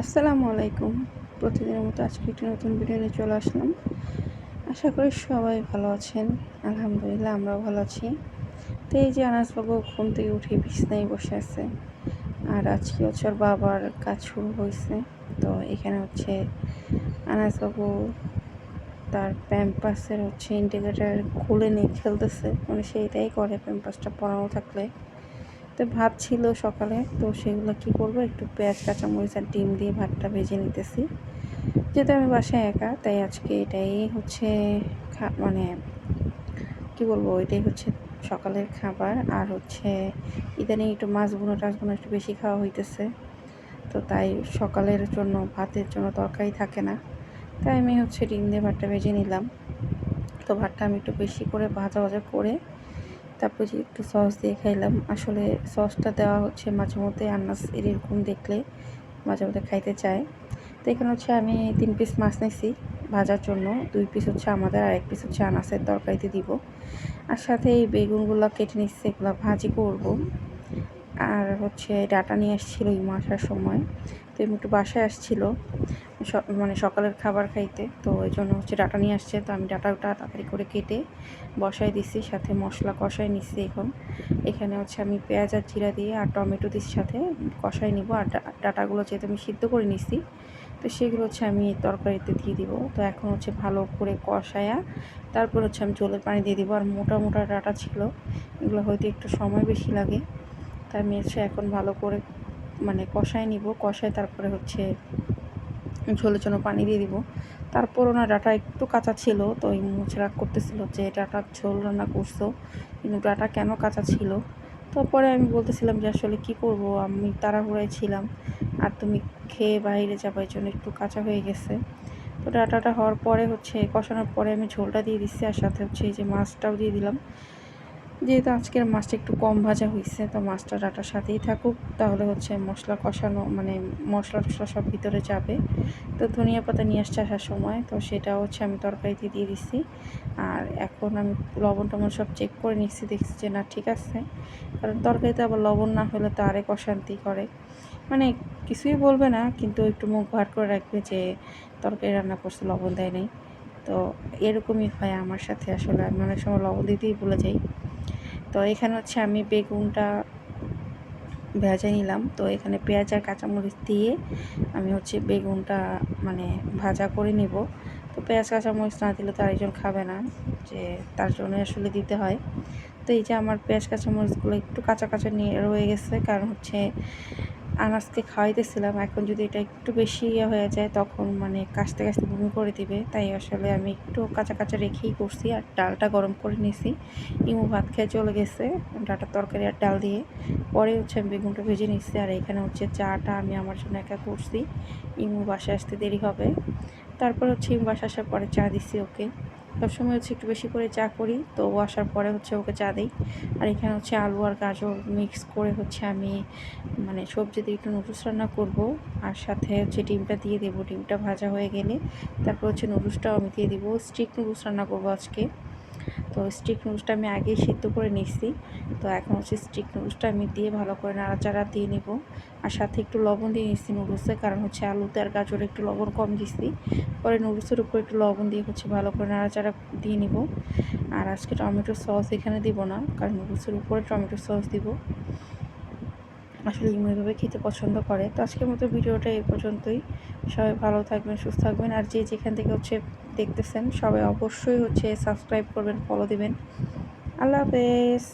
আসসালামু আলাইকুম। প্রতিদিনের মতো আজকে একটি নতুন ভিডিও নিয়ে চলে আসলাম। আশা করি সবাই ভালো আছেন। আলহামদুলিল্লাহ, আমরাও ভালো আছি। তো এই যে আনাসবাবু ঘুম থেকে উঠে বিছনায় বসে আছে। আর আজকে হচ্ছে ওর বাবার কাজ শুরু হয়েছে। তো এখানে হচ্ছে আনাসবাবু তার প্যাম্পাসের হচ্ছে ইন্ডিকেটার খুলে নিয়ে খেলতেছে। মানে সেইটাই করে প্যাম্পাসটা পরানো থাকলে। তো ভাত ছিল সকালে, তো সেগুলো কি করব? একটু পেঁয়াজ, কাঁচামরিচ আর ডিম দিয়ে ভাতটা ভেজে নিতেছি। যেহেতু আমি বাসায় একা, তাই আজকে এটাই হচ্ছে মানে কি বলব? এটাই হচ্ছে সকালের খাবার। আর হচ্ছে ইদানিং একটু মাছ বুনো টাছ বুনো একটু বেশি খাওয়া হইতেছে। তো তাই সকালের জন্য ভাতের জন্য তরকারি থাকে না। তাই আমি হচ্ছে ডিম দিয়ে ভাতটা ভেজে নিলাম। তো ভাতটা আমি একটু বেশি করে ভাজা ভাজা করে তারপর যে একটু সস দিয়ে খাইলাম। আসলে সসটা দেওয়া হচ্ছে মাঝে মধ্যে আন্নাস এরকম দেখলে মাঝে মধ্যে খাইতে চায়। তো এখানে হচ্ছে আমি তিন পিস মাছ নিয়েছি ভাজার জন্য। দুই পিস হচ্ছে আমাদের আর এক পিস হচ্ছে আনাসের তরকারিতে দিব। আর সাথে এই বেগুনগুলো কেটে নিচ্ছে এগুলো ভাজি করব। আর হচ্ছে ডাটা নিয়ে আসছিল এই মাসার সময়। তো এমনি একটু বাসায় আসছিল মানে সকালের খাবার খাইতে। তো ওই জন্য হচ্ছে ডাটা নিয়ে আসছে। তো আমি ডাটাটা তাড়াতাড়ি করে কেটে বসাই দিচ্ছি সাথে মশলা কষাই নিচ্ছি এখন। এখানে হচ্ছে আমি পেঁয়াজ আর জিরা দিয়ে আর টমেটো দিচ্ছি সাথে কষাই নিব। আর ডাটাগুলো যেহেতু আমি সিদ্ধ করে নিচ্ছি তো সেগুলো হচ্ছে আমি তরকারিতে দিয়ে দিব। তো এখন হচ্ছে ভালো করে কষায়া তারপর হচ্ছে আমি জলের পানি দিয়ে দিব। আর মোটা মোটা ডাটা ছিল, এগুলো হয়তো একটু সময় বেশি লাগে। তাই হচ্ছে এখন ভালো করে মানে কষায় নিব। কষায় তারপরে হচ্ছে ঝোলের জন্য পানি দিয়ে দিব। তারপর ওনার ডাটা একটু কাঁচা ছিল, তো ওই মুছে রাগ করতেছিল যে ডাটার ঝোল রান্না করছ? কিন্তু ডাটা কেন কাঁচা ছিল? তো পরে আমি বলতেছিলাম যে, আসলে কি করব? আমি তাড়াহুড়ায় ছিলাম আর তুমি খেয়ে বাইরে যাবার জন্য একটু কাঁচা হয়ে গেছে। তো ডাটাটা হওয়ার পরে হচ্ছে, কষানোর পরে আমি ঝোলটা দিয়ে দিচ্ছি আর সাথে হচ্ছে এই যে মাছটাও দিয়ে দিলাম। যেহেতু আজকের মাছটা একটু কম ভাজা হয়েছে, তো মাছটা ডাটার সাথেই থাকুক। তাহলে হচ্ছে মশলা কষানো মানে মশলা টশলা সব ভিতরে যাবে। তো ধনিয়া পাতা নিয়ে আসছে আসার সময়, তো সেটা হচ্ছে আমি তরকারিতে দিয়ে দিচ্ছি আর এখন আমি লবণ টবণ সব চেক করে নিচ্ছি, দেখছি যে না, ঠিক আছে। কারণ তরকারিতে আবার লবণ না হলে তো আরেক অশান্তি করে। মানে কিছুই বলবে না, কিন্তু একটু মুখ ভার করে রাখবে যে তরকারি রান্না করছে, লবণ দেয় নাই। তো এরকমই হয় আমার সাথে আসলে, আমি অনেক সময় লবণ দিতেই ভুলে যাই। তো এখানে হচ্ছে আমি বেগুনটা ভেজে নিলাম। তো এখানে পেঁয়াজ আর কাঁচামরিচ দিয়ে আমি হচ্ছে বেগুনটা মানে ভাজা করে নিব। তো পেঁয়াজ, কাঁচামরিচ না দিলে তো আরেকজন খাবে না, যে তার জন্য আসলে দিতে হয়। তো এই যে আমার পেঁয়াজ, কাঁচামরিচগুলো একটু কাঁচা কাঁচা নিয়ে রয়ে গেছে, কারণ হচ্ছে আনাজকে খাওয়াইতেছিলাম। এখন যদি এটা একটু বেশি ইয়ে হয়ে যায়, তখন মানে কাছতে কাছতে বমি করে দিবে। তাই আসলে আমি একটু কাঁচা কাঁচা রেখেই করছি আর ডালটা গরম করে নিয়েছি ইমু ভাত খেয়ে চলে গেছে ডাটার তরকারি আর ডাল দিয়ে। পরে হচ্ছে আমি বেগুনটা ভেজে নিচ্ছি আর এখানে হচ্ছে চাটা আমি আমার জন্য একা করছি। ইমু বাসায় আসতে দেরি হবে। তারপর হচ্ছে ইমু বাসা আসার পরে চা দিছি ওকে। সবসময় হচ্ছে একটু বেশি করে চা করি। তো ও আসার পরে হচ্ছে ওকে চা দিই। আর এখানে হচ্ছে আলু আর গাজর মিক্স করে হচ্ছে আমি মানে সবজি দিয়ে একটু নুডলস রান্না করব। আর সাথে হচ্ছে ডিমটা দিয়ে দেবো। ডিমটা ভাজা হয়ে গেলে তারপর হচ্ছে নুডলসটাও আমি দিয়ে দেবো। স্টিক নুডলস রান্না করব আজকে। তো স্টিক নুডলসটা আমি আগেই সিদ্ধ করে নিচ্ছি তো এখন হচ্ছে স্টিক নুডলসটা আমি দিয়ে ভালো করে নাড়াচাড়া দিয়ে নিব। আর সাথে একটু লবণ দিয়ে নিচ্ছি নুডলসে কারণ হচ্ছে আলুতে আর গাজরে একটু লবণ কম দিচ্ছি পরে নুডলসের উপর একটু লবণ দিয়ে হচ্ছে ভালো করে নাড়াচাড়া দিয়ে নিব। আর আজকে টমেটো সস এখানে দিব না, কারণ নুডলসের উপরে টমেটো সস দিব। আসলে এভাবে খেতে পছন্দ করে। তো আজকের মতো ভিডিওটা এই পর্যন্তই। সবাই ভালো থাকবেন, সুস্থ থাকবেন। আর যে যেখান থেকে হচ্ছে দেখতেছেন সবাই অবশ্যই হচ্ছে সাবস্ক্রাইব করবেন ফলো দিবেন। আল্লাহ হাফেজ।